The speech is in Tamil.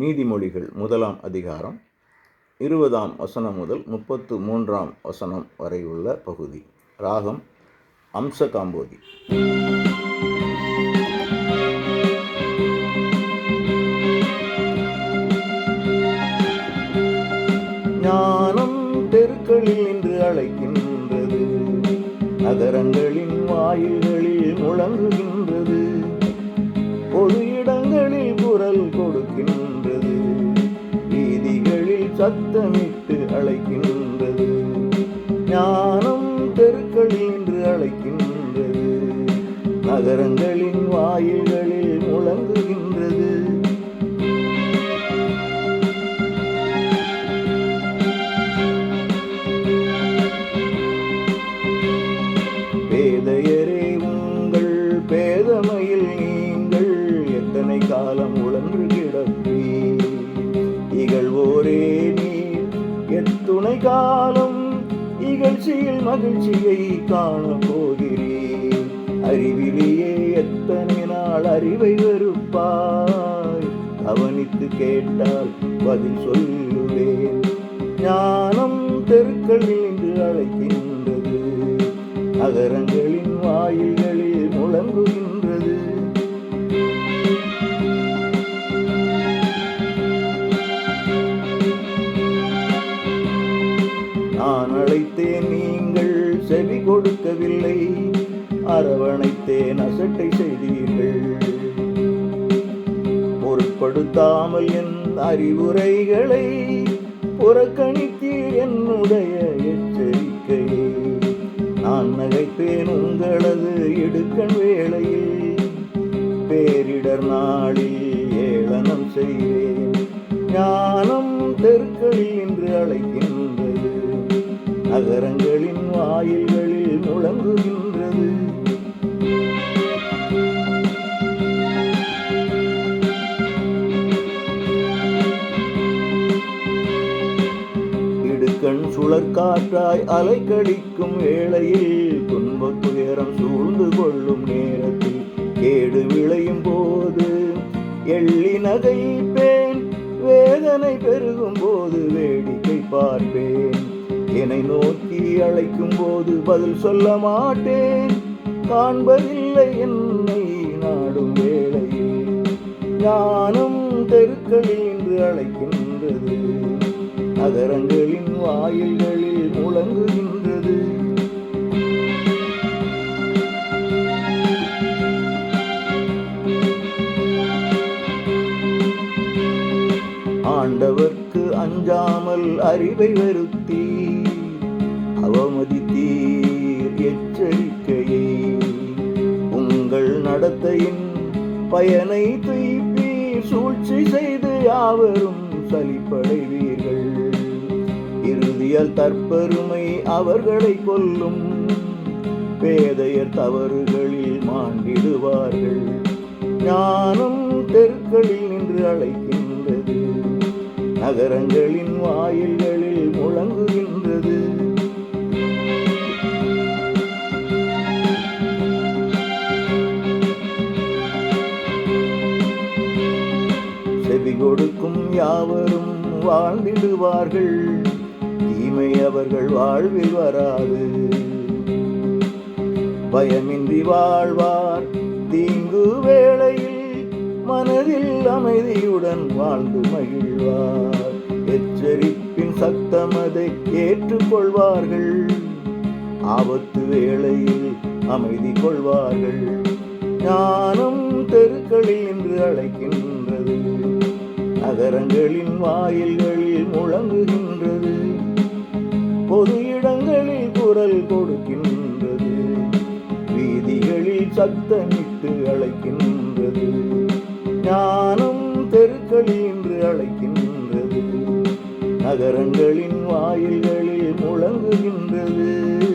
நீதிமொழிகள் முதலாம் அதிகாரம் இருபதாம் வசனம் முதல் முப்பத்து மூன்றாம் வசனம் வரை உள்ள பகுதி. ராகம் அம்ச காம்போதி ஞானம் தெருக்களில் நின்று அழைக்கின்றது. நகரங்களின் வாயில்களில் முழங்குகின்றது. பொது சத்தமிட்டு அழைக்கின்றது. ஞானம் தெருக்களில் நின்று அழைக்கின்றது. நகரங்களின் வாயில்களில் முழங்குகின்றது. பேதையரே மகிழ்ச்சியில் மகிழ்ச்சியை காண போகிறேன். அறிவிலேயே எத்தனை நாள் அறிவை வெறுப்பாய். கவனித்து கேட்டால் பதில் சொல்லுவேன். ஞானம் தெருக்களில் நின்று அழைக்கின்றது. நகரங்கள் அழைத்தேன் நீங்கள் செவி கொடுக்கவில்லை. அரவணைத்தேன் அசட்டை செய்தீர்கள். பொருட்படுத்தாமல் என் அறிவுரைகளை புறக்கணித்தீர் என்னுடைய எச்சரிக்கையை நான் நகைப்பேன் உங்களது இடுக்கண் வேளையில். பேரிடர் நாளில் ஏளனம் செய்வேன். ஞானம் தெருக்களில் என்று அழைக்கின்றது. நகரங்களின் வாயில்களில் முழங்குகின்றது இடுக்கண் சுழற்காற்றாய் அலைக்கடிக்கும் வேளையில் துன்பத் துயரம் சூழ்ந்து கொள்ளும் நேரத்தில் கேடு விளையும் போது எள்ளி நகைப்பேன் வேதனை பெருகும் போது என்னை நோக்கி அழைக்கும் போது பதில் சொல்ல மாட்டேன். காண்பதில்லை என்னை நாடும் வேளையில். ஞானம் தெருக்களில் என்று அழைக்கின்றது. நகரங்களின் வாயில்களில் முழங்குகின்றது. ஆண்டவர்க்கு அஞ்சாமல் அறிவை வருத்தி அவமதித்தீர் எச்சரிக்கையை. உங்கள் நடத்தையின் பயனை துய்ப்பி சூழ்ச்சி செய்து யாவரும் சலிப்படைவீர்கள். இறுதியால் தற்பெருமை அவர்களை கொல்லும். பேதையர் தவறுகளில் மாண்டிடுவார்கள். ஞானம் தெருக்களில் நின்று அழைக்கின்றது. நகரங்களின் வாயில்களில் முழங்குகின்றது. செவி கொடுக்கும் யாவரும் வாழ்ந்திடுவார்கள். தீமை அவர்கள் வாழ்வில் வராது. பயமின்றி வாழ்வார். தீங்கு வேளையில் மனதில் அமைதியுடன் வாழ்ந்து மகிழ்வார். எச்சரிப்பின் சத்தமதை ஏற்றுக்கொள்வார்கள். ஆபத்து வேளையில் அமைதி கொள்வார்கள். ஞானம் தெருக்களில் என்று அழைக்கின்றது நகரங்களின் வாயில்களில் முழங்குகின்றது. பொது இடங்களில் குரல் கொடுக்கின்றது. வீதிகளில் சத்தமிட்டு அழைக்கின்றது. ஞானம் தெருக்களி என்று அழைக்கின்றது. நகரங்களின் வாயில்களில் முழங்குகின்றது.